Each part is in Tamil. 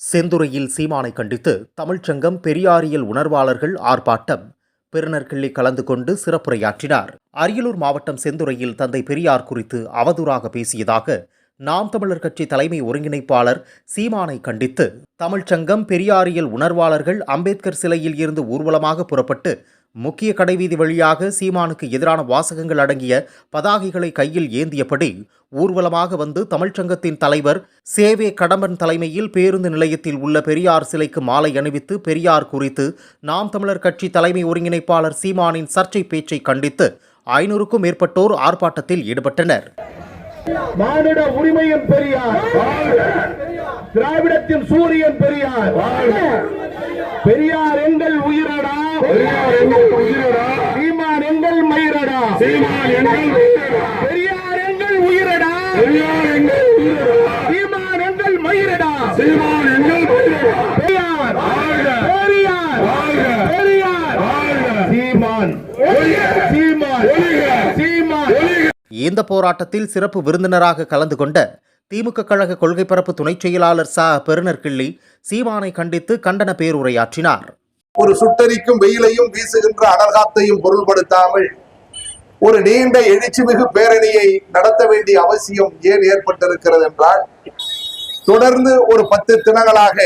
செந்துறையில் சீமானை கண்டித்து தமிழ்ச்சங்கம் பெரியாரியல் உணர்வாளர்கள் ஆர்ப்பாட்டம். பெருநர்கிள்ளி கலந்து கொண்டு சிறப்புரையாற்றினார். அரியலூர் மாவட்டம் செந்துறையில் தந்தை பெரியார் குறித்து அவதூறாக பேசியதாக நாம் தமிழர் கட்சி தலைமை ஒருங்கிணைப்பாளர் சீமானை கண்டித்து தமிழ்ச்சங்கம் பெரியாரியல் உணர்வாளர்கள் அம்பேத்கர் சிலையில் இருந்து ஊர்வலமாக புறப்பட்டு முக்கிய கடைவீதி வழியாக சீமானுக்கு எதிரான வாசகங்கள் அடங்கிய பதாகைகளை கையில் ஏந்தியபடி ஊர்வலமாக வந்து தமிழ்ச்சங்கத்தின் தலைவர் சேவே கடம்பன் தலைமையில் பேருந்து நிலையத்தில் உள்ள பெரியார் சிலைக்கு மாலை அணிவித்து பெரியார் குறித்து நாம் தமிழர் கட்சி தலைமை ஒருங்கிணைப்பாளர் சீமானின் சர்ச்சை பேச்சை கண்டித்து ஐநூறுக்கும் மேற்பட்டோர் ஆர்ப்பாட்டத்தில் ஈடுபட்டனர். மானிட உரிமையின் பெரியார். திராவிடத்தின் சூரியன் பெரியார். பெரியார் எங்கள் உயிரடா. சீமான் எங்கள் மயிரடா. சீமான் எங்கள் பெரியார் எங்கள் உயிரடா. பெரியார் எங்கள் உயிரடா. சீமான் எங்கள் மயிரடா. சீமான் எங்கள் பெரியார். வாழ்க. பெரியார். வாழ்க. பெரியார். சீமான். சீமான். இந்த போராட்டத்தில் சிறப்பு விருந்தினராக கலந்து கொண்ட திமுக கழக கொள்கை பரப்பு துணைச் செயலாளர் ச. பெருநர்கிள்ளி சீமானை கண்டித்து கண்டன பேருரையாற்றினார். ஒரு சுட்டரிக்கும் வெயிலையும் வீசுகின்ற அனர்காத்தையும் பொருள்படுத்தாமல் ஒரு நீண்ட எழுச்சிமிகு பேரணியை நடத்த வேண்டிய அவசியம் ஏன் ஏற்பட்டிருக்கிறது என்றால் தொடர்ந்து ஒரு பத்து தினங்களாக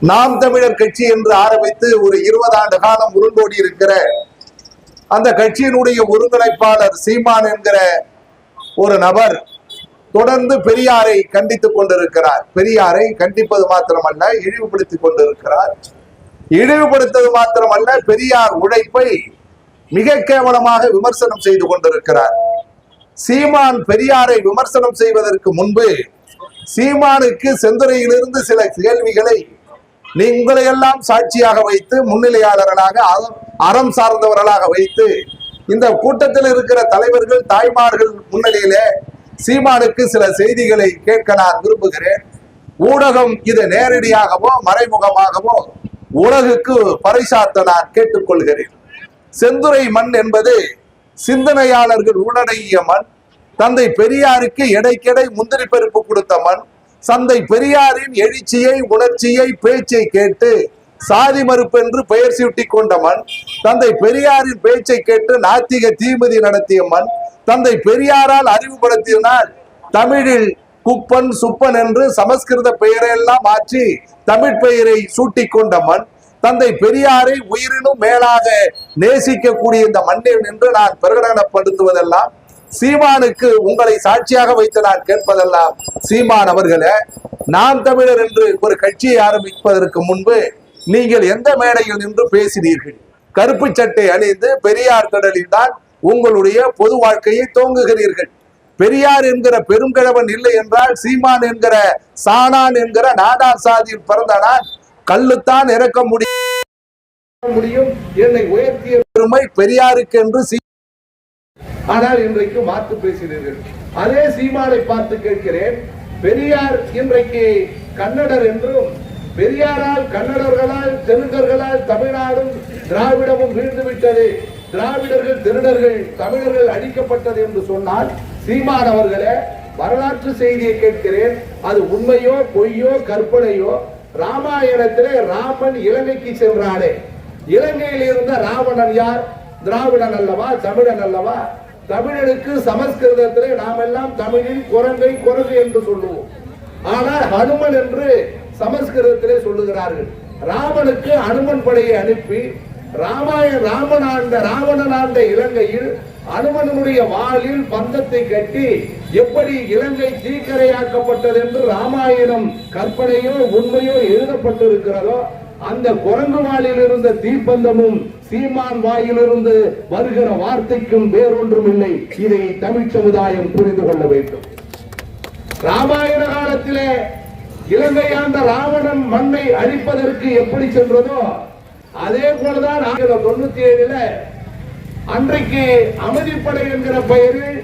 நாம் தமிழர் கட்சி என்று ஆரம்பித்து ஒரு இருபது ஆண்டு காலம் உருண்டோடி இருக்கிற அந்த கட்சியினுடைய ஒருங்கிணைப்பாளர் சீமான் என்கிற ஒரு நபர் தொடர்ந்து பெரியாரை கண்டித்துக் கொண்டிருக்கிறார். பெரியாரை கண்டிப்பது மாத்திரமல்ல இழிவுபடுத்திக் கொண்டிருக்கிறார். இழிவுபடுத்தது மாத்திரமல்ல பெரியார் உழைப்பை மிக கேவலமாக விமர்சனம் செய்து கொண்டிருக்கிறார். சீமான் பெரியாரை விமர்சனம் செய்வதற்கு முன்பு சீமானுக்கு செந்துறையிலிருந்து சில கேள்விகளை நீங்களை எல்லாம் சாட்சியாக வைத்து முன்னிலையாளர்களாக அறம்- அறம் சார்ந்தவர்களாக வைத்து இந்த கூட்டத்தில் இருக்கிற தலைவர்கள் தாய்மார்கள் முன்னிலையிலே சீமானுக்கு சில செய்திகளை கேட்க நான் விரும்புகிறேன். ஊடகம் இது நேரடியாகவோ மறைமுகமாகவோ உலகுக்கு பறைசாத்த நான் கேட்டுக்கொள்கிறேன். செந்துரை மண் என்பது சிந்தனையாளர்கள் உள்ளடங்கிய மண். தந்தை பெரியாருக்கு எடைக்கெடை முந்திரி பருப்பு கொடுத்த மண். தந்தை பெரியாரின் எழுச்சியை உணர்ச்சியை பேச்சை கேட்டு சாதி மறுப்பு என்று பெயர் சூட்டி கொண்ட மண். தந்தை பெரியாரின் பேச்சை கேட்டு நாத்திக தீமதி நடத்திய மண். தந்தை பெரியாரால் அறிவுபடுத்தினால் தமிழில் குப்பன் சுப்பன் என்று சமஸ்கிருத பெயரையெல்லாம் மாற்றி தமிழ் பெயரை சூட்டிக் கொண்ட மண் தந்தை பெரியாரை உயிரினும் மேலாக நேசிக்கக்கூடிய இந்த மண்ணில் நின்று நான் பிரகடனப்படுத்துவதெல்லாம் சீமானுக்கு உங்களை சாட்சியாக வைத்து நான் கேட்பதெல்லாம் சீமான் அவர்களே நாம் தமிழர் என்று ஒரு கட்சியை ஆரம்பிப்பதற்கு முன்பு நீங்கள் எந்த மேடையில் நின்று பேசினீர்கள்? கருப்பு சட்டை அணிந்து பெரியார் கடலில் தான் உங்களுடைய பொது வாழ்க்கையை தோங்குகிறீர்கள் பெரியார் என்கிற பெருங்கிழவன் இல்லை என்றால் சீமான் என்கிற சாணான் என்கிற நாடார் சாதியில் பிறந்த நான் கல்லுத்தான் இறக்க முடியும் முடியும். என்னை உயர்த்திய பெருமை பெரியாருக்கு என்று ஆனால் இன்றைக்கு மாத்து பேசினீர்கள். அதே சீமானை பார்த்து கேட்கிறேன். பெரியார் இன்றைக்கு கன்னடர் என்றும் பெரியாரால் கன்னடர்களால் தெலுங்கர்களால் தமிழ்நாடும் திராவிடமும் வீழ்ந்து விட்டது திராவிடர்கள் திருடர்கள் தமிழர்கள் அழிக்கப்பட்டது என்று சொன்னால் சீமான் அவர்களே வரலாற்று செய்தியை கேட்கிறேன். அது உண்மையோ பொய்யோ கற்பனையோ ராமாயணத்திலே ராமன் இலங்கைக்கு சென்றானே. இலங்கையில் இருந்த ராவணன் யார்? திராவிடன் அல்லவா? தமிழன் அல்லவா? தமிழனுக்கு சமஸ்கிருதத்திலே நாம் எல்லாம் தமிழில் குரங்கை குரங்கு என்று சொல்லுவோம். ஆனால் ஹனுமன் என்று சமஸ்கிருதத்திலே சொல்லுகிறார்கள். ராமனுக்கு அனுமன் படையை அனுப்பி ராமாய ராமன் ஆண்ட ராவணன் ஆண்ட இலங்கையில் அனுமனுடைய வாளில் பந்தத்தை கட்டி எப்படி இலங்கை தீக்கரையாக்கப்பட்டது என்று ராமாயணம் கற்பனையோ உண்மையோ எழுதப்பட்டிருக்கிறதோ அந்த குரங்கு வாளில் இருந்த தீப்பந்தமும் சீமான் வாயிலிருந்து வருகிற வார்த்தைக்கும் வேறொன்றும் இல்லை. இதை தமிழ் சமுதாயம் புரிந்து கொள்ள வேண்டும். ராமாயண காலத்திலே இலங்கை ஆண்ட ராவணன் மண்ணை அழிப்பதற்கு எப்படி சென்றதோ அதே போலதான் ஆயிரத்தி தொண்ணூத்தி ஏழுல அன்றைக்கு அமைதிப்படை என்கிற பெயரில்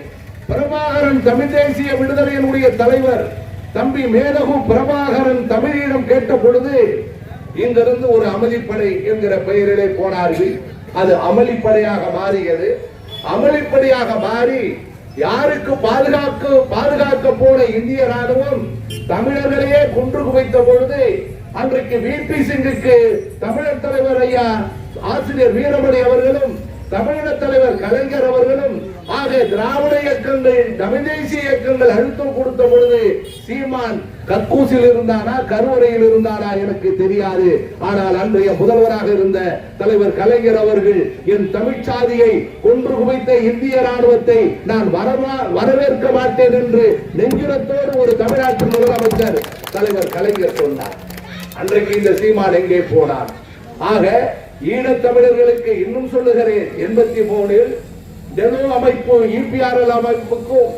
பிரபாகரன் தமிழ் தேசிய விடுதலையினுடைய தலைவர் தம்பி மேதகு பிரபாகரன் தமிழிடம் கேட்ட பொழுது இங்கிருந்து ஒரு அமைதிப்படை என்கிற பெயரிலே போனார்கள். அது அமளிப்படையாக மாறியது. அமளிப்படையாக மாறி யாருக்கு பாதுகாக்க பாதுகாக்க போன இந்திய ராணுவம் தமிழர்களையே குன்று குவித்த பொழுது அன்றைக்கு விபி சிங்குக்கு தமிழர் தலைவர் ஐயா ஆசிரியர் வீரமணி அவர்களும் தமிழக தலைவர் கலைஞர் அவர்களும் ஆக திராவிட இயக்கங்கள் தமிழ் தேசிய இயக்கங்கள் அழுத்தம் கொடுத்த பொழுது சீமான் கக்கூசில் இருந்தானா கருவறையில் இருந்தானா எனக்கு தெரியாது. ஆனால் அன்றைய முதல்வராக இருந்த தலைவர் கலைஞர் அவர்கள் என் தமிழ்ச்சாதியை கொன்று குவித்த இந்திய ராணுவத்தை நான் வரமா- வரவேற்க மாட்டேன் என்று நெஞ்சுரத்தோடு ஒரு தமிழ்நாட்டு முதலமைச்சர் தலைவர் கலைஞர் சொன்னார். அன்றைக்கு இந்த சீமான் எங்கே போனார்? ஆக ஈழத்தமிழர்களுக்கு இன்னும் சொல்லுகிறேன் எண்பத்தி மூணில் டெனோ அமைப்பு இபிஆர்எல் அமைப்புக்கும்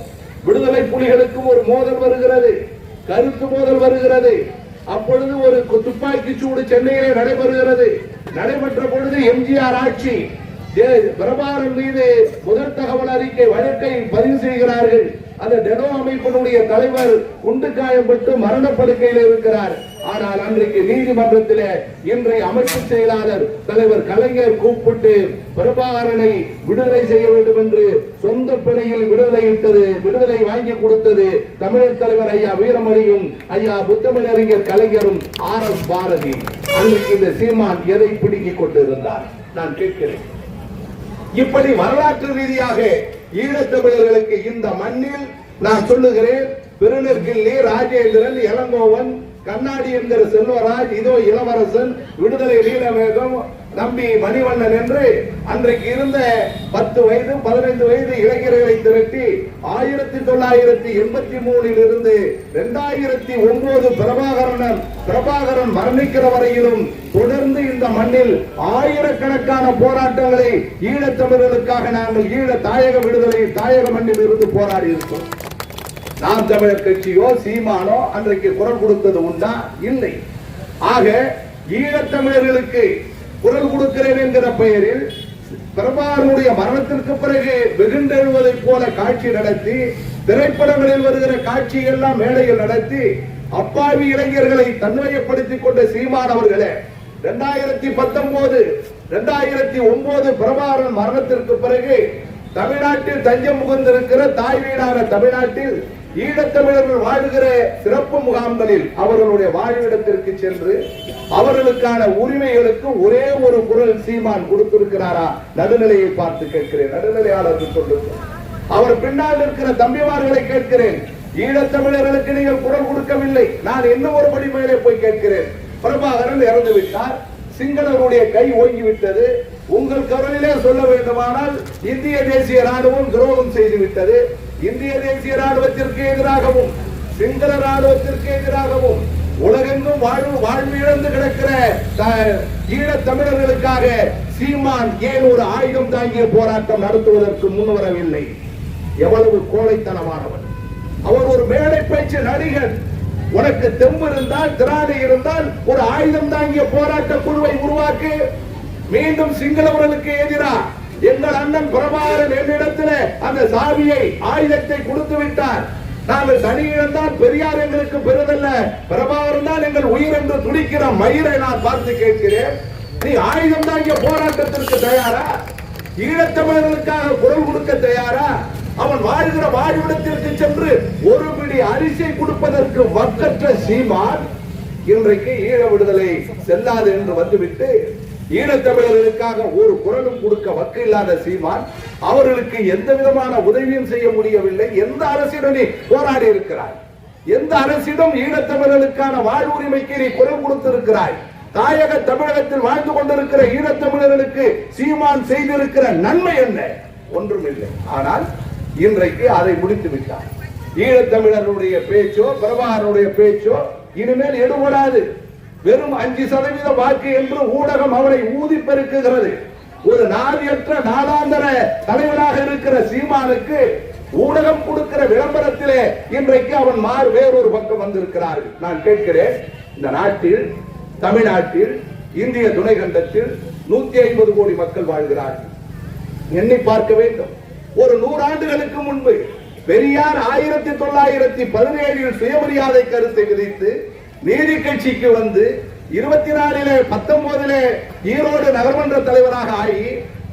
விடுதலை புலிகளுக்கும் ஒரு மோதல் வருகிறது கருத்து மோதல் வருகிறது. அப்பொழுது ஒரு கு- துப்பாக்கி சூடு சென்னையிலே நடைபெறுகிறது. நடைபெற்ற பொழுது எம்ஜிஆர் ஆட்சி பிரபாரம் மீது முதல் தகவல் அறிக்கை வழக்கை பதிவு செய்கிறார்கள். அந்த டெனோ அமைப்பினுடைய தலைவர் குண்டு காயப்பட்டு மரணப்படுக்கையில் இருக்கிறார். ஆனால் அன்றைக்கு நீதிமன்றத்தில் இன்றைய அமைப்பு செயலாளர் தலைவர் கலைஞர் கூப்பிட்டு பிரபாகரனை விடுதலை செய்ய வேண்டும் என்று சொந்த பிணையில் விடுதலை இட்டது விடுதலை வாங்கி கொடுத்தது தமிழர் தலைவர் ஐயா வீரமணியும் ஐயா புத்தமிழறிஞர் கலைஞரும் ஆர் எஸ் பாரதி. அன்றைக்கு இந்த சீமான் எதை பிடுங்கிக் கொண்டிருந்தார்? நான் கேட்கிறேன். இப்படி வரலாற்று ரீதியாக ஈழத்தமிழர்களுக்கு இந்த மண்ணில் நான் சொல்லுகிறேன் பெருநெற்கிள்ளி ராஜேந்திரன் இளங்கோவன் கண்ணாடி என்கிற செல்வராஜ் இதோ இளவரசன் விடுதலை நீலமேகம் நம்பி மணிவண்ணன் என்று அன்றைக்கு இருந்த பத்து வயது பதினைந்து வயது இளைஞர்களை திரட்டி ஆயிரத்தி தொள்ளாயிரத்தி எண்பத்தி மூணில் இருந்து இரண்டாயிரத்தி ஒன்பது பிரபாகரன் பிரபாகரன் மரணிக்கிற வரையிலும் தொடர்ந்து இந்த மண்ணில் ஆயிரக்கணக்கான போராட்டங்களை ஈழத்தமிழர்களுக்காக நாங்கள் ஈழ தாயக விடுதலை தாயக மண்ணில் இருந்து போராடி இருக்கோம் நாம் தமிழர் கட்சியோ சீமானோ அன்றைக்கு குரல் கொடுத்தது உண்டா? இல்லை. ஆக ஈழத்தமிழர்களுக்கு குரல் கொடுக்கிறேன் என்கிற பெயரில் பிரபாகரனுடைய மரணத்திற்கு பிறகு வெகுண்டெழுவதை போல காட்சி நடத்தி திரைப்படங்களில் வருகிற காட்சி எல்லாம் மேடையில் நடத்தி அப்பாவி இளைஞர்களை தன்மையப்படுத்திக் கொண்ட சீமான் அவர்களே இரண்டாயிரத்தி பத்தொன்பது இரண்டாயிரத்தி ஒன்பது பிரபாரன் மரணத்திற்கு பிறகு தமிழ்நாட்டில் தஞ்சம் முகந்திருக்கிற தாய் வீடான தமிழ்நாட்டில் ஈழத்தமிழர்கள் வாழ்கிற சிறப்பு முகாம்களில் அவர்களுடைய வாழ்விடத்திற்கு சென்று அவர்களுக்கான உரிமைகளுக்கு ஒரே ஒரு குரல் சீமான் கொடுத்திருக்கிறாரா? நடுநிலையை பார்த்து கேட்கிறேன். நடுநிலையாளர்கள் சொல்லுங்க அவர் பின்னால் இருக்கிற தம்பிமார்களை கேட்கிறேன். ஈழத்தமிழர்களுக்கு நீங்கள் குரல் கொடுக்கவில்லை. நான் இன்னும் ஒரு படி மேலே போய் கேட்கிறேன்? பிரபாகரன் இறந்து விட்டார். சிங்களருடைய கை ஓங்கி விட்டது உங்கள் கருவிலே சொல்ல வேண்டுமானால் இந்திய தேசிய ராணுவம் துரோகம் செய்து விட்டது இந்திய தேசிய ராணுவத்திற்கு எதிராகவும் சிங்கள ராணுவத்திற்கு எதிராகவும் உலகெங்கும் வாழ்வு வாழ்வு இழந்து கிடக்கிற த- ஈழத் தமிழர்களுக்காக சீமான் ஏன் ஒரு ஆயுதம் தாங்கிய போராட்டம் நடத்துவதற்கு முன்வரவில்லை? எவ்வளவு கோழைத்தனமானவன். அவர் ஒரு மேடை பேச்சு நடிகன். உனக்கு தெம்பு இருந்தால் திராணி இருந்தால் ஒரு ஆயுதம் தாங்கிய போராட்ட குழுவை உருவாக்கு. மீண்டும் சிங்களவர்களுக்கு எதிராக எங்கள் அண்ணன் பிரபாகரன் என்னிடத்தில் அந்த சாவியை ஆயுதத்தை கொடுத்து விட்டார். நாங்கள் தனி தான் பெரியார் எங்களுக்கு பெரிதல்ல பிரபாகரன் தான் எங்கள் உயிர் என்று துடிக்கிற மயிரை நான் பார்த்து கேட்கிறேன். நீ ஆயுதம் இங்கே போராட்டத்திற்கு தயாரா? ஈழத்தமிழர்களுக்காக குரல் கொடுக்க தயாரா? அவன் வாழ்கிற வாழ்விடத்திற்கு சென்று ஒரு பிடி அரிசி கொடுப்பதற்கு வக்கற்ற சீமான் இன்றைக்கு ஈழ விடுதலை செல்லாது என்று வந்துவிட்டு ஈழத்தமிழர்களுக்காக ஒரு குரலும் கொடுக்க வக்கு இல்லாத சீமான் அவர்களுக்கு எந்த விதமான உதவியும் செய்ய முடியவில்லை. எந்த அரசிடம் நீ போராடி இருக்கிறாய்? எந்த அரசிடம் ஈழத்தமிழர்களுக்கான வாழ்வுரிமைக்கு நீ குரல் கொடுத்திருக்கிறாய்? தாயக தமிழகத்தில் வாழ்ந்து கொண்டிருக்கிற ஈழத்தமிழர்களுக்கு சீமான் செய்திருக்கிற நன்மை என்ன? ஒன்றுமில்லை. ஆனால் இன்றைக்கு அதை முடித்து விட்டார் ஈழத்தமிழருடைய பேச்சோ பிரபாகருடைய பேச்சோ இனிமேல் எடுபடாது. வெறும் அஞ்சு சதவீத வாக்கு என்று ஊடகம் அவரை ஊதி பெருக்குகிறது. ஒரு நாதியற்ற நாடாந்தர தலைவராக இருக்கிற சீமானுக்கு ஊடகம் கொடுக்கிற விளம்பரத்திலே இன்றைக்கு அவன் மாறு வேறொரு பக்கம் வந்திருக்கிறார்கள் நான் கேட்கிறேன் இந்த நாட்டில் தமிழ்நாட்டில் இந்திய துணைக்கண்டத்தில் நூத்தி ஐம்பது கோடி மக்கள் வாழ்கிறார்கள். எண்ணி பார்க்க வேண்டும். ஒரு நூறாண்டுகளுக்கு முன்பு பெரியார் ஆயிரத்தி தொள்ளாயிரத்தி பதினேழில் சுயமரியாதை கருத்தை விதித்து நீதி கட்சிக்கு வந்து இருபத்தி நாலிலே பத்தொன்பதிலே ஈரோடு நகர்மன்ற தலைவராக ஆகி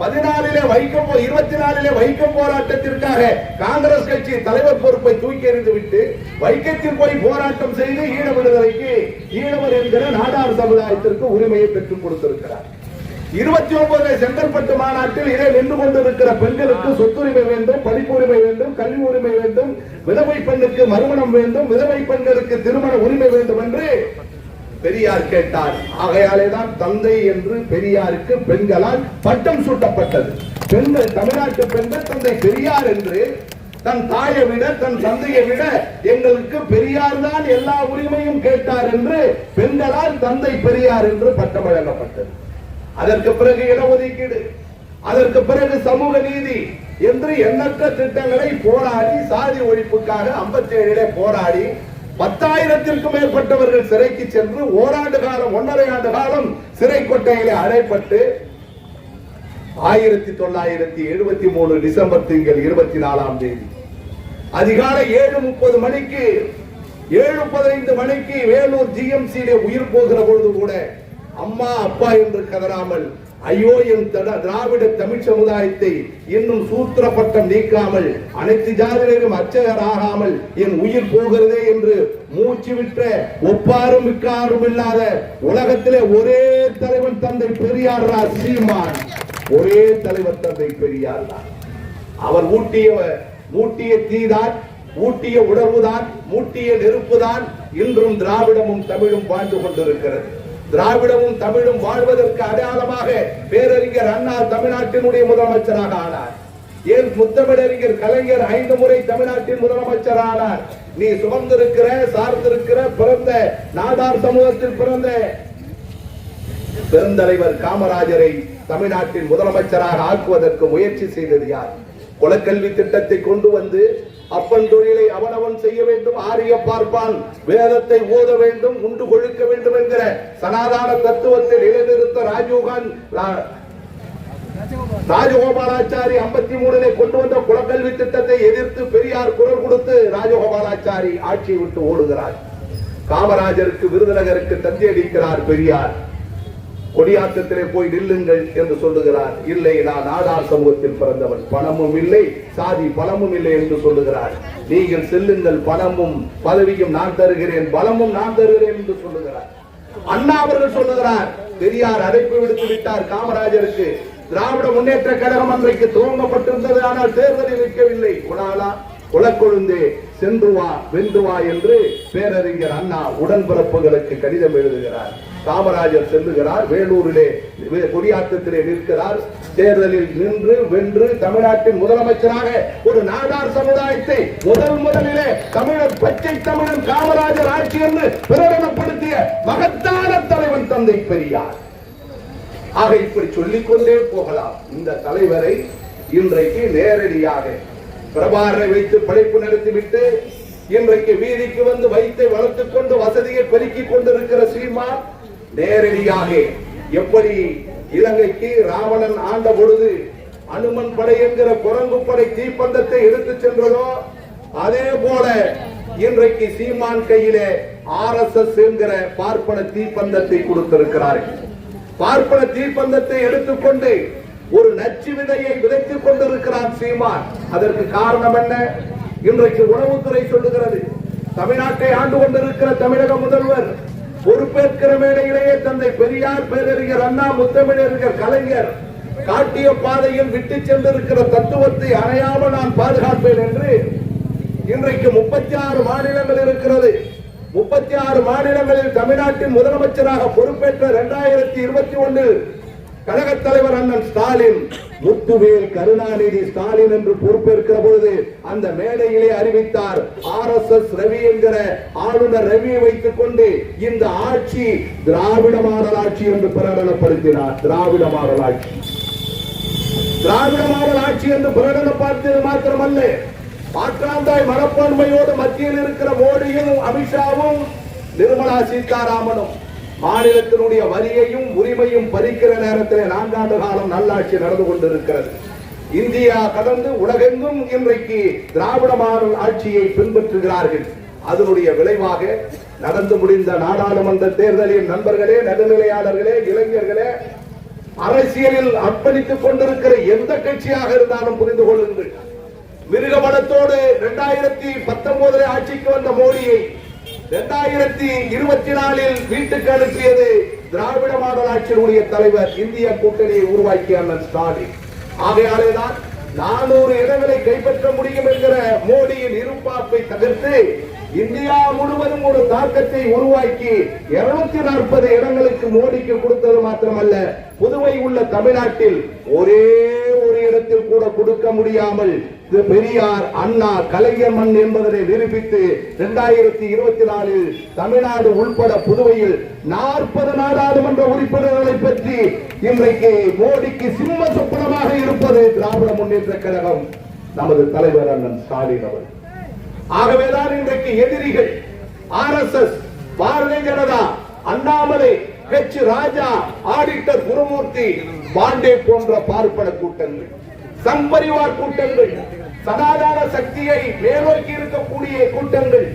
பதினாலிலே வைக்கம் இருபத்தி நாலிலே வைக்கம் போராட்டத்திற்காக காங்கிரஸ் கட்சி தலைவர் பொறுப்பை தூக்கி எறிந்து விட்டு வைக்கத்தில் போய் போராட்டம் செய்து ஈழ விடுதலைக்கு ஈழவர் என்கிற நாடார் சமுதாயத்திற்கு உரிமையை பெற்றுக் கொடுத்திருக்கிறார். இருபத்தி ஒன்பது செங்கல்பட்டு மாநாட்டில் இதை நின்று கொண்டிருக்கிற பெண்களுக்கு சொத்துரிமை வேண்டும் படிப்புரிமை கல்வி உரிமை வேண்டும் விதவை பெண்ணுக்கு மறுமணம் வேண்டும் விதவை பெண்களுக்கு திருமண உரிமை வேண்டும் என்று பெரியார் கேட்டார். ஆகையாலே தான் தந்தை என்று பெரியாருக்கு பெண்களால் பட்டம் சூட்டப்பட்டது. பெண்கள் தமிழ்நாட்டு பெண்கள் தந்தை பெரியார் என்று தன் தாயை விட தன் தந்தையை விட எங்களுக்கு பெரியார் தான் எல்லா உரிமையும் கேட்டார் என்று பெண்களால் தந்தை பெரியார் என்று பட்டம் வழங்கப்பட்டது. அதற்கு பிறகு இடஒதுக்கீடு அதற்கு பிறகு சமூக நீதி என்று எண்ணற்ற திட்டங்களை போராடி சாதி ஒழிப்புக்காக 57 ஏழிலே போராடி பத்தாயிரத்திற்கும் மேற்பட்டவர்கள் சிறைக்கு சென்று ஓராண்டு காலம் ஒன்றரை ஆண்டு காலம் சிறை கொட்டையிலே அடைப்பட்டு ஆயிரத்தி தொள்ளாயிரத்தி எழுபத்தி மூணு டிசம்பர் திங்கள் இருபத்தி நாலாம் தேதி. அதிகாலை ஏழு முப்பது மணிக்கு ஏழு பதினைந்து மணிக்கு வேலூர் ஜிஎம்சியிலே உயிர் போகிற பொழுது கூட அம்மா அப்பா என்று கதறாமல் ஐயோ என் தட- திராவிட தமிழ் சமுதாயத்தை இன்னும் சூத்திர பட்டம் நீக்காமல் அனைத்து ஜாதியினரும் அச்சகராகாமல் என் உயிர் போகிறதே என்று மூச்சு விட்ட ஒப்பாரும் மிக்காரும் இல்லாத உலகத்திலே ஒரே தலைவன் தந்தை பெரியார் ரா சீமான். ஒரே தலைவர் தந்தை பெரியார் தான் அவர் ஊட்டிய ஊட்டிய தீதான் ஊட்டிய உணர்வுதான் மூட்டிய நெருப்புதான் இன்றும் திராவிடமும் தமிழும் வாழ்ந்து கொண்டிருக்கிறது. திராவிடமும் தமிழும் வாழ்வதற்கு அடையாளமாக பேரறிஞர் அண்ணா தமிழ்நாட்டினுடைய முதலமைச்சராக ஆனார். ஏன் முத்தமிழறிஞர் கலைஞர் ஐந்து முறை தமிழ்நாட்டின் முதலமைச்சர் ஆனார். நீ சுமந்திருக்கிற சார்ந்திருக்கிற பிறந்த நாடார் சமூகத்தில் பிறந்த பெருந்தலைவர் காமராஜரை தமிழ்நாட்டின் முதலமைச்சராக ஆக்குவதற்கு முயற்சி செய்தது யார்? குலக்கல்வி திட்டத்தை கொண்டு வந்து அப்பன் தொழிலை அவனவன் செய்ய வேண்டும் ஆரிய பார்ப்பான் வேதத்தை ஓத வேண்டும் உண்டு கொழுக்க வேண்டும் என்கிற சனாதான தத்துவத்தில் நிலைநிறுத்த ராஜீவ்காந்த் ராஜகோபாலாச்சாரி ஐம்பத்தி மூணுல கொண்டு வந்த குலக்கல்வி திட்டத்தை எதிர்த்து பெரியார் குரல் கொடுத்து ராஜகோபாலாச்சாரி ஆட்சியை விட்டு ஓடுகிறார். காமராஜருக்கு விருதுநகருக்கு தந்தி அடிக்கிறார் பெரியார். கொடியாட்டத்திலே போய் நில்லுங்கள் என்று சொல்லுகிறார். இல்லை நான் நாடார் சமூகத்தில் பிறந்தவன். பணமும் இல்லை சாதி பலமும் இல்லை என்று சொல்லுகிறார். நீங்கள் செல்லுங்கள் பணமும் பதவியும் நான் தருகிறேன் பலமும் நான் தருகிறேன் என்று சொல்லுகிறார். அண்ணா அவர்கள் சொல்லுகிறார் பெரியார் அழைப்பு விடுத்து விட்டார் காமராஜருக்கு. திராவிட முன்னேற்ற கழகம் அன்றைக்கு துவங்கப்பட்டிருந்தது ஆனால் தேர்தலில் நிற்கவில்லை. குணாலா குலக்கொழுந்தே சென்று வா வென்று வா என்று பேரறிஞர் அண்ணா உடன்பிறப்புகளுக்கு கடிதம் எழுதுகிறார். காமராஜர் செல்லுகிறார் வேலூரிலே கொடியாற்றத்திலே கொடியாத்தத்திலே நிற்கிறார். தேர்தலில் நின்று வென்று தமிழ்நாட்டின் முதலமைச்சராக ஒரு நாடார் சமுதாயத்தை முதல் முதலிலே தமிழர் பச்சை தமிழன் காமராஜர் ஆட்சி என்று பிரகடனப்படுத்திய மகத்தான தலைவன் தந்தை பெரியார். ஆக இப்படி சொல்லிக் கொண்டே போகலாம். இந்த தலைவரை இன்றைக்கு நேரடியாக பிரபாரை வைத்து படைப்பு நடத்திவிட்டு இன்றைக்கு வீதிக்கு வந்து வைத்து வளர்த்துக் கொண்டு வசதியை பெருக்கிக் கொண்டிருக்கிற சீமான் நேரடியாக எப்படி இலங்கைக்கு ராவணன் ஆண்ட பொழுது அனுமன் படை என்கிற குரங்கு படை தீப்பந்தத்தை எடுத்து சென்றதோ அதே போல இன்றைக்கு சீமான் கையிலே ஆர் எஸ் எஸ் என்கிற பார்ப்பன தீப்பந்தத்தை கொடுத்திருக்கிறார்கள். பார்ப்பன தீப்பந்தத்தை எடுத்துக்கொண்டு ஒரு நச்சு விதையை விதைத்துக் கொண்டிருக்கிறான் சீமான். அதற்கு காரணம் என்ன? இன்றைக்கு உணவுத்துறை சொல்லுகிறது. தமிழ்நாட்டை ஆண்டு கொண்டிருக்கிற தமிழக முதல்வர் பொறுப்பேற்கிற மேடையிலேயே தந்தை பெரியார் பேரறிஞர் அண்ணா முத்தமிழறிஞர் கலைஞர் காட்டிய பாதையில் விட்டு சென்றிருக்கிற தத்துவத்தை அணையாமல் நான் பாதுகாப்பேன் என்று இன்றைக்கு முப்பத்தி ஆறு மாநிலங்கள் இருக்கிறது. முப்பத்தி ஆறு மாநிலங்களில் தமிழ்நாட்டின் முதலமைச்சராக பொறுப்பேற்ற இரண்டாயிரத்தி இருபத்தி ஒன்னில் கழகத் தலைவர் அண்ணன் ஸ்டாலின் முத்துவேல் கருணாநிதி ஸ்டாலின் என்று பொறுப்பேற்கிற பொழுது அந்த மேடையிலே அறிவித்தார். ஆர் எஸ் எஸ் ரவி என்கிற ஆளுநர் ரவியை வைத்துக் கொண்டு இந்த ஆட்சி திராவிட மாடல் ஆட்சி என்று பிரகடனப்படுத்தினார். திராவிட மாடல் ஆட்சி திராவிட மாடல் ஆட்சி என்று பிரகடனப்படுத்தியது மாத்திரமல்ல. மாற்றாந்தாய் மனப்பான்மையோடு மத்தியில் இருக்கிற மோடியும் அமித்ஷாவும் நிர்மலா சீதாராமனும். மாநிலத்தினுடைய வரியையும் உரிமையும் பறிக்கிற நேரத்தில் நான்காண்டு காலம் நல்லாட்சி நடந்து கொண்டிருக்கிறது. இந்தியா கடந்து உலகெங்கும் இன்றைக்கு திராவிட மாடல் ஆட்சியை பின்பற்றுகிறார்கள். அதனுடைய விளைவாக நடந்து முடிந்த நாடாளுமன்ற தேர்தலில் நண்பர்களே நடுநிலையாளர்களே இளைஞர்களே அரசியலில் அர்ப்பணித்துக் கொண்டிருக்கிற எந்த கட்சியாக இருந்தாலும் புரிந்து கொள்ளுங்கள். மிருகபலத்தோடு இரண்டாயிரத்தி பத்தொன்பதுல ஆட்சிக்கு வந்த மோடியை இரண்டாயிரத்தி இருபத்தி நாலில் வீட்டுக்கு அனுப்பியது திராவிட மாடல் ஆட்சியினுடைய தலைவர் இந்திய கூட்டணியை உருவாக்கிய அண்ணன் ஸ்டாலின். ஆகையாலேதான் நானூறு இடங்களை கைப்பற்ற முடியும் என்கிற மோடியின் இருப்பாப்பை தவிர்த்து இந்தியா முழுவதும் ஒரு தாக்கத்தை உருவாக்கி இருநூத்தி நாற்பது இடங்களுக்கு மோடிக்கு கொடுத்தது மாத்திரமல்ல புதுவை உள்ள தமிழ்நாட்டில் ஒரே ஒரு இடத்தில் கூட கொடுக்க முடியாமல் பெரியார் அண்ணா கலைஞர் மண் என்பதனை நிரூபித்து இரண்டாயிரத்தி இருபத்தி நாலில் தமிழ்நாடு உள்பட புதுவையில் நாற்பது நாடாளுமன்ற உறுப்பினர்களை பற்றி இன்றைக்கு மோடிக்கு சிம்ம சொப்பனமாக இருப்பது திராவிட முன்னேற்ற கழகம். நமது தலைவர் அண்ணன் ஸ்டாலின் அவர் ஆகவேதான் இன்றைக்கு எதிரிகள் R S S Bharatiya Janata Annamalai H Raja auditor Gurumurthy Pandey போன்ற பார்ப்பன கூட்டங்கள். சம்பரிவார் கூட்டங்கள் சனாதான சக்தியை மேலோக்கி இருக்கக்கூடிய கூட்டங்கள்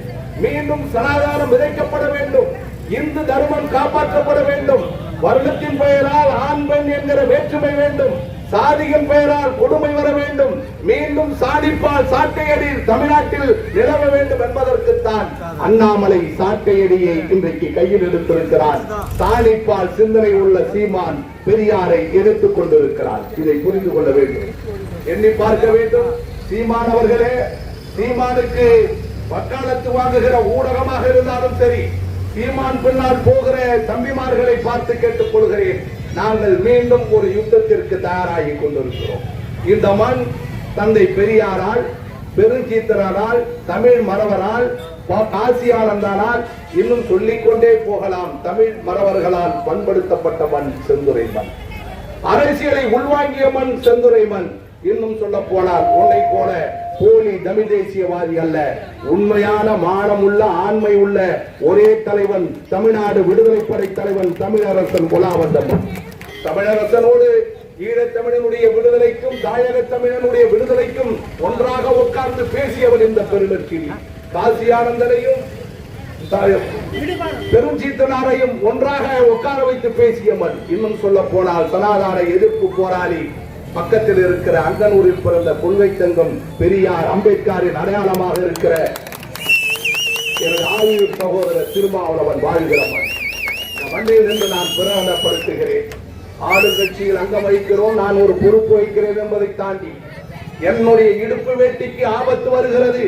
மீண்டும் சனாதானம் விதைக்கப்பட வேண்டும் இந்து தர்மம் காப்பாற்றப்பட வேண்டும் வருடத்தின் பெயரால் ஆண் பெண் என்கிற வேற்றுமை வேண்டும் சாதியின் பெயரால் கொடுமை வர வேண்டும் மீண்டும் சாடிப்பால் சாட்டையடி தமிழ்நாட்டில் நிலவ வேண்டும் என்பதற்குத்தான் அண்ணாமலை சாட்டையடியை இன்றைக்கு கையில் எடுத்திருக்கிறார். சாணிப்பால் சிந்தனை உள்ள சீமான் பெரியாரை எதிர்த்துக் கொண்டிருக்கிறார். இதை புரிந்து கொள்ள வேண்டும். எண்ணி பார்க்க வேண்டும். சீமான் அவர்களே சீமானுக்கு வக்காலத்து வாங்குகிற ஊடகமாக இருந்தாலும் சரி சீமான் பின்னால் போகிற தம்பிமார்களை பார்த்து கேட்டுக் கொள்கிறேன். நாங்கள் மீண்டும் ஒரு யுத்தத்திற்கு தயாராகி கொண்டிருக்கிறோம். இந்த மண் தந்தை பெரியாரால் பெருஞ்சீத்தரால் தமிழ் மரவரால் காசி காசியானந்தானால் இன்னும் சொல்லிக் கொண்டே போகலாம். தமிழ் மறவர்களால் பண்படுத்தப்பட்ட மண் செந்துரை மண். அரசியலை உள்வாங்கிய மண் செந்துரை மண். இன்னும் சொல்ல போனால் உன்னை போல போலி தமிழ் தேசியவாதி அல்ல. உண்மையான மானமுள்ள ஆண்மை உள்ள ஒரே தலைவன் தமிழ்நாடு விடுதலை படை தலைவன் தமிழரசன் குலாவந்தம்மன் தமிழரசனோடு ஈழத்தமிழனுடைய விடுதலைக்கும் தாயக தமிழனுடைய விடுதலைக்கும் ஒன்றாக உட்கார்ந்து பேசியவன் இந்த பெருநற்கில் காசியானந்தனையும் பெருஞ்சீத்தனாரையும் ஒன்றாக உட்கார வைத்து பேசியவன். இன்னும் சொல்ல போனால் சனாதான எதிர்ப்பு போராளி பக்கத்தில் இருக்கிற அங்கனூரில் பிறந்த கொள்கை சங்கம் பெரியார் அம்பேத்கரின் அடையாளமாக இருக்கிற எனது ஆயுள் சகோதரர் திருமாவளவன் வாழ்கிறவன். வண்டியில் என்று நின்று நான் பிரகடனப்படுத்துகிறேன். ஆளுங்கட்சியில் அங்கம் வகிக்கிறோம் நான் ஒரு பொறுப்பு வைக்கிறேன் என்பதை தாண்டி என்னுடைய இடுப்பு வேட்டிக்கு ஆபத்து வருகிறது.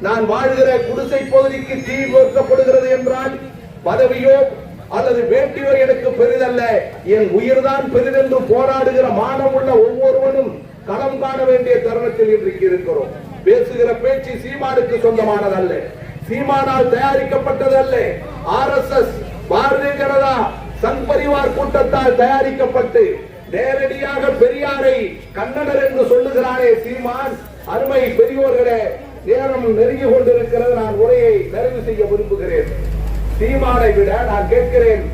நான் வாழ்கிற குடிசை பகுதிக்கு தீ கோர்க்கப்படுகிறது என்றால் பதவியோ அல்லது வேட்டியோர் எனக்கு பெரிதல்ல. என் உயிர்தான் பெரிதென்று போராடுகிற மானமுள்ள ஒவ்வொருவனும் களம் காண வேண்டிய தருணத்தில் இன்றைக்கு இருக்கிறோம். பேசுகிற பேச்சு சீமானுக்கு சொந்தமானதல்ல. சீமானால் தயாரிக்கப்பட்டதல்ல. R S S Bharatiya Janata Sangh Parivar கூட்டத்தால் தயாரிக்கப்பட்டு நேரடியாக பெரியாரை கன்னடர் என்று சொல்லுகிறானே சீமான். அருமை பெரியோர்களே நேரம் நெருங்கி கொண்டிருக்கிறது. நான் உரையை நிறைவு செய்ய விரும்புகிறேன். சீமானை விட நான் கேட்கிறேன்.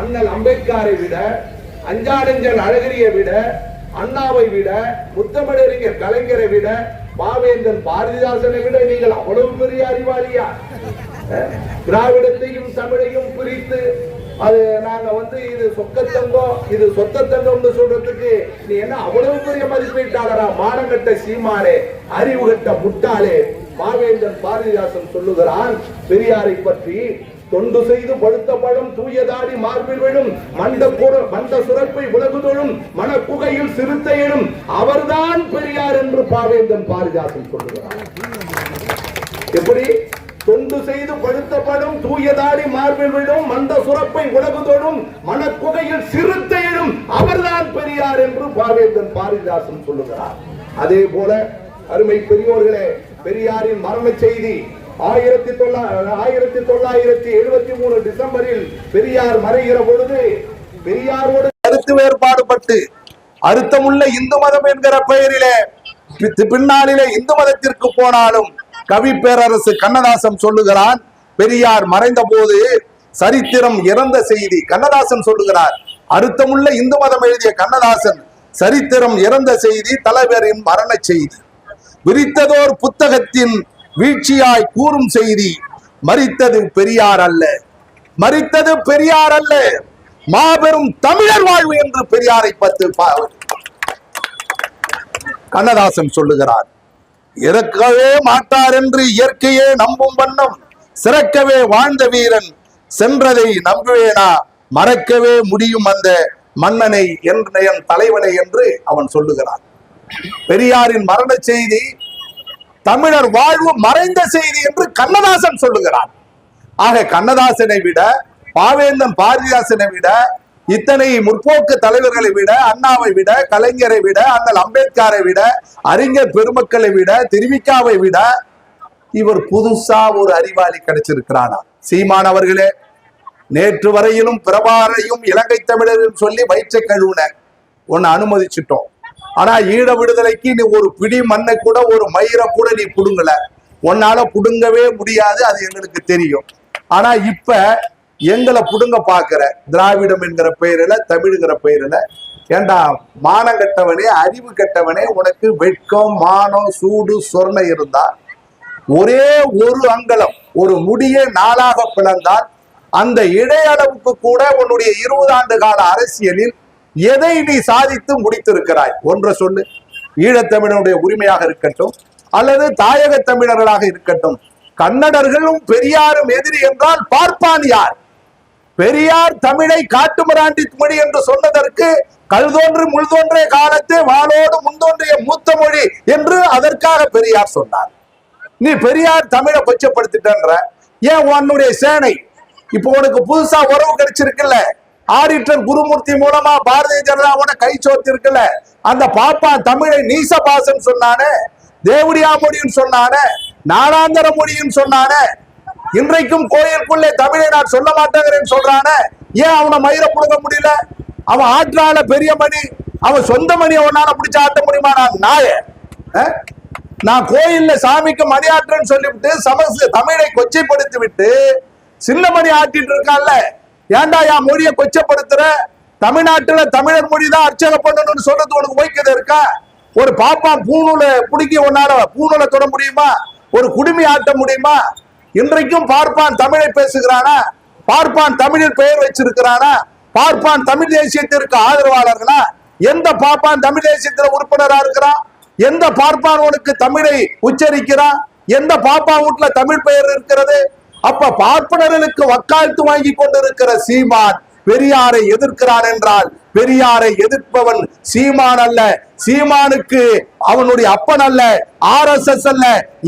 அண்ணல் அம்பேத்கரை விட அஞ்சாடஞ்சல் அழகிரியை விட அண்ணாவை விட முத்தமிழறிஞர் கலைஞரை விட பாவேந்தன் பாரதிதாசனை விட நீங்கள் அவ்வளவு பெரிய அறிவாளியா? திராவிடத்தையும் தமிழையும் பிரித்து அது நாங்க வந்து இது சொக்கத்தங்கம் இது சொத்தத்தங்கம்னு சொல்றதுக்கு நீ என்ன அவ்வளவு பெரிய மதிப்பீட்டாளரா? மானங்கட்ட சீமானே அறிவு கட்ட முட்டாளே பாவேந்தன் பாரதிதாசன் சொல்லுகிறான் பெரியாரை பற்றி தொண்டு செய்து பழுத்த பழம் தூயதாடி மார்பில் விழும் மண்ட புற- மண்ட சுரப்பை விலகுதொழும் மனக்குகையில் சிறுத்தை எழும் அவர்தான் பெரியார் என்று பாவேந்தன் பாரதிதாசன் சொல்லுகிறார். எப்படி? தொண்டு செய்து பழுத்த படம் தூயதாடி மார்பில் விழும் மண்ட சுரப்பை உலகுதொழும் மனக்குகையில் சிறுத்தை எனும் அவர்தான் பெரியார் என்று பாவேந்தன் பாரிதாசன் சொல்லுகிறார். அதே போல அருமை பெரியோர்களே பெரியாரின் மரண செய்தி ஆயிரத்தி தொள்ளாயிரத்தி ஆயிரத்தி தொள்ளாயிரத்தி எழுபத்தி மூணு டிசம்பரில் பெரியார் மறைகிற பொழுது பெரியாரோடு கருத்து வேறுபாடுபட்டு அர்த்தமுள்ள இந்து மதம் என்கிற பெயரிலே பின்னாளிலே இந்து மதத்திற்கு போனாலும் கவி பேரரசு கண்ணதாசன் சொல்லுகிறான் பெரியார் மறைந்த போது சரித்திரம் இறந்த செய்தி கண்ணதாசன் சொல்லுகிறார். அர்த்தமுள்ள இந்து மதம் எழுதிய கண்ணதாசன் சரித்திரம் இறந்த செய்தி தலைவரின் மரண செய்தி. விரித்ததோர் புத்தகத்தின் வீழ்ச்சியாய் கூறும் செய்தி மறித்தது பெரியார் அல்ல. மறித்தது பெரியார் அல்ல. மாபெரும் தமிழர் வாழ்வு என்று பெரியாரை பத்து கண்ணதாசன் சொல்லுகிறார் இறக்கவே மாட்டார் என்று இயற்கையே நம்பும் வண்ணம் சிறக்கவே வாழ்ந்த வீரன் சென்றதை நம்புவேனா? மறக்கவே முடியும் அந்த மன்னனை என் தலைவனை என்று அவன் சொல்லுகிறான். பெரியாரின் மரண செய்தி தமிழர் வாழ்வு மறைந்த செய்தி என்று கண்ணதாசன் சொல்லுகிறார். ஆக கண்ணதாசனை விட பாவேந்தன் பாரதிதாசனை விட இத்தனை முற்போக்கு தலைவர்களை விட அண்ணாவை விட கலைஞரை விட அண்ணல் அம்பேத்கரை விட அறிஞர் பெருமக்களை விட திருவிக்காவை விட இவர் புதுசா ஒரு அறிவாளி கிடைச்சிருக்கிறானா சீமான் அவர்களே நேற்று வரையிலும் பிரபாரையும் இலங்கை தமிழரும் சொல்லி வயிற்றை கழுவுன. ஒன்னு அனுமதிச்சிட்டோம். ஆனா ஈழ விடுதலைக்கு நீ ஒரு பிடி மண்ணை கூட ஒரு மயிரை கூட நீ புடுங்கல. உன்னால புடுங்கவே முடியாது அது எங்களுக்கு தெரியும். ஆனா இப்ப எங்களை புடுங்க பாக்குற திராவிடம் என்கிற பெயரில தமிழ்ங்கிற பெயரில ஏண்டா மானம் கெட்டவனே அறிவு கெட்டவனே உனக்கு வெட்கம் மானம் சூடு சொர்ணம் இருந்தா ஒரே ஒரு அங்கலம் ஒரு முடியை நாளாக பிளந்தால் அந்த இடையளவுக்கு கூட உன்னுடைய இருபது ஆண்டு கால அரசியலில் எதை நீ சாதித்து முடித்திருக்கிறாய்? ஒன்றை சொல்லு. ஈழத்தமிழனுடைய உரிமையாக இருக்கட்டும் அல்லது தாயக தமிழர்களாக இருக்கட்டும் கன்னடர்களும் பெரியாரும் எதிரி என்றால் பார்ப்பான் யார்? பெரியார் தமிழை காட்டுமராண்டி மொழி என்று சொன்னதற்கு கல்தோன்று முள்தோன்றிய காலத்தே வாளோடு முன்தோன்றிய மூத்த மொழி என்று அதற்காக பெரியார் சொன்னார். நீ பெரியார் தமிழை கொச்சப்படுத்திட்டன்ற. ஏன் உன்னுடைய சேனை? இப்போ உனக்கு புதுசா உறவு கிடைச்சிருக்குல்ல. ஆடிட்டர் குருமூர்த்தி மூலமா பாரதிய ஜனதாவோட கை இருக்குல்ல அந்த பாப்பா தமிழை நீச பாசன் சொன்னானே தேவடியா மொழின்னு சொன்னானே நாடாந்தர மொழின்னு சொன்னானே இன்றைக்கும் கோயிலுக்குள்ளே தமிழை நான் சொல்ல மாட்டேங்கிறேன்னு சொல்றானே ஏன் அவனை மயிர புடுங்க முடியல? அவன் ஆற்றால பெரிய மணி அவன் சொந்த மணி அவனால பிடிச்ச ஆட்ட முடியுமா? நான் நாய. நான் கோயில்ல சாமிக்கு மணி ஆட்டுறேன்னு சொல்லிவிட்டு சமஸ்த தமிழை கொச்சைப்படுத்தி விட்டு சின்ன மணி ஆட்டிட்டு இருக்கான்ல ஏன்டா என் மொழியை கொச்சப்படுத்துற? தமிழ்நாட்டுல தமிழர் மொழி தான் அர்ச்சனை பண்ணணும்னு சொல்றது உனக்கு வைக்கிறது இருக்கா? ஒரு பாப்பான் பூணூல பிடிக்க உன்னால பூணூலை தொட முடியுமா? ஒரு குடுமி ஆட்ட முடியுமா? இன்றைக்கும் பார்ப்பான் தமிழை பேசுகிறானா? பார்ப்பான் தமிழில் பெயர் வச்சிருக்கிறானா? பார்ப்பான் தமிழ் தேசியத்திற்கு ஆதரவாளர்களா? எந்த பார்ப்பான் தமிழ் தேசியத்துல உறுப்பினரா இருக்கிறான்? எந்த பார்ப்பான் உனக்கு தமிழை உச்சரிக்கிறான்? எந்த பாப்பா வீட்டுல தமிழ் பெயர் இருக்கிறது? அப்ப பார்ப்பனர்களுக்கு வக்காலத்து வாங்கி கொண்டிருக்கிற சீமான் பெரியாரை எதிர்க்கிறான் என்றால் பெரியாரை எதிர்ப்பவன் சீமான் அல்ல. சீமானுக்கு அவனுடைய அப்பன் அல்ல ஆர் எஸ் எஸ் அல்ல.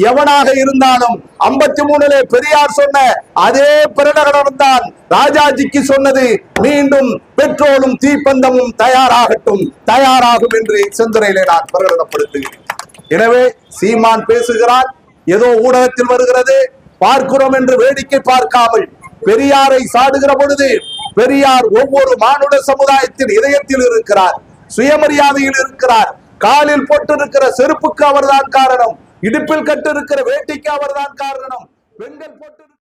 எவனாக இருந்தாலும் ஐம்பத்தி மூணுல பெரியார் சொன்ன அதே பிரகடனம் தான் ராஜாஜிக்கு சொன்னது. மீண்டும் பெட்ரோலும் தீப்பந்தமும் தயாராகட்டும் தயாராகும் என்று சிந்தனையிலே நான் பிரகடனப்படுத்துகிறேன். எனவே சீமான் பேசுகிறார். ஏதோ ஊடகத்தில் வருகிறது. பார்க்கிறோம் என்று வேடிக்கை பார்க்காமல் பெரியாரை சாடுகிற பொழுது பெரியார் ஒவ்வொரு மானுட சமுதாயத்தின் இதயத்தில் இருக்கிறார் சுயமரியாதையில் இருக்கிறார். காலில் போட்டிருக்கிற செருப்புக்கு அவர்தான் காரணம் இடுப்பில் கட்டிருக்கிற வேட்டிக்கு அவர்தான் காரணம் பெண்கள் போட்டு